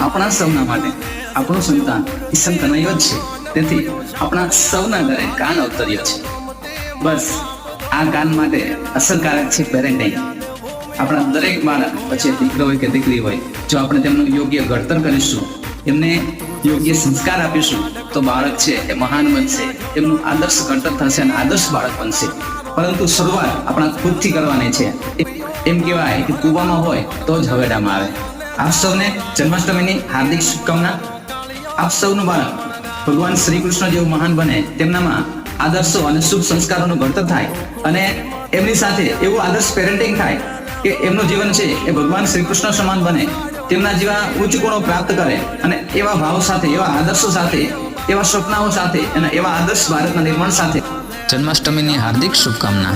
આપણા સૌના માટે આપણું સંતાન ઈસન કનૈયો જ છે. તેથી આપણા સૌના ઘરે કાન અવતર્યો છે. બસ, આ કાન માટે અસરકારક છે પેરેન્ટિંગ. આપણા દરેક બાળક, પછી દીકરો હોય કે દીકરી હોય, જો આપણે તેમનું યોગ્ય ઘડતર કરીશું એમને યોગ્ય સંસ્કાર આપીશું, તો બાળક છે એ મહાન બનશે એમનું આદર્શ ઘડતર થશે અને આદર્શ બાળક બનશે. પરંતુ શરૂઆત આપણા ખુદથી કરવાની છે. એમ કહેવાય કે કૂવામાં હોય તો જ હવેડામાં આવે. આપ સૌને જન્માષ્ટમીની હાર્દિક શુભકામના. આપ સૌનું બાળક ભગવાન શ્રી કૃષ્ણ જેવું મહાન બને તેમનામાં આદર્શો અને શુભ સંસ્કારોનું ઘડતર થાય અને એમની સાથે એવું આદર્શ પેરેન્ટિંગ થાય કે એમનું જીવન છે એ ભગવાન શ્રી કૃષ્ણ સમાન બને. તેમના જેવા ઉચ્ચ ગુણો પ્રાપ્ત કરે અને એવા ભાવ સાથે, એવા આદર્શો સાથે, એવા સ્વપ્નાઓ સાથે અને એવા આદર્શ ભારતના નિર્માણ સાથે. જન્માષ્ટમીની હાર્દિક શુભકામના.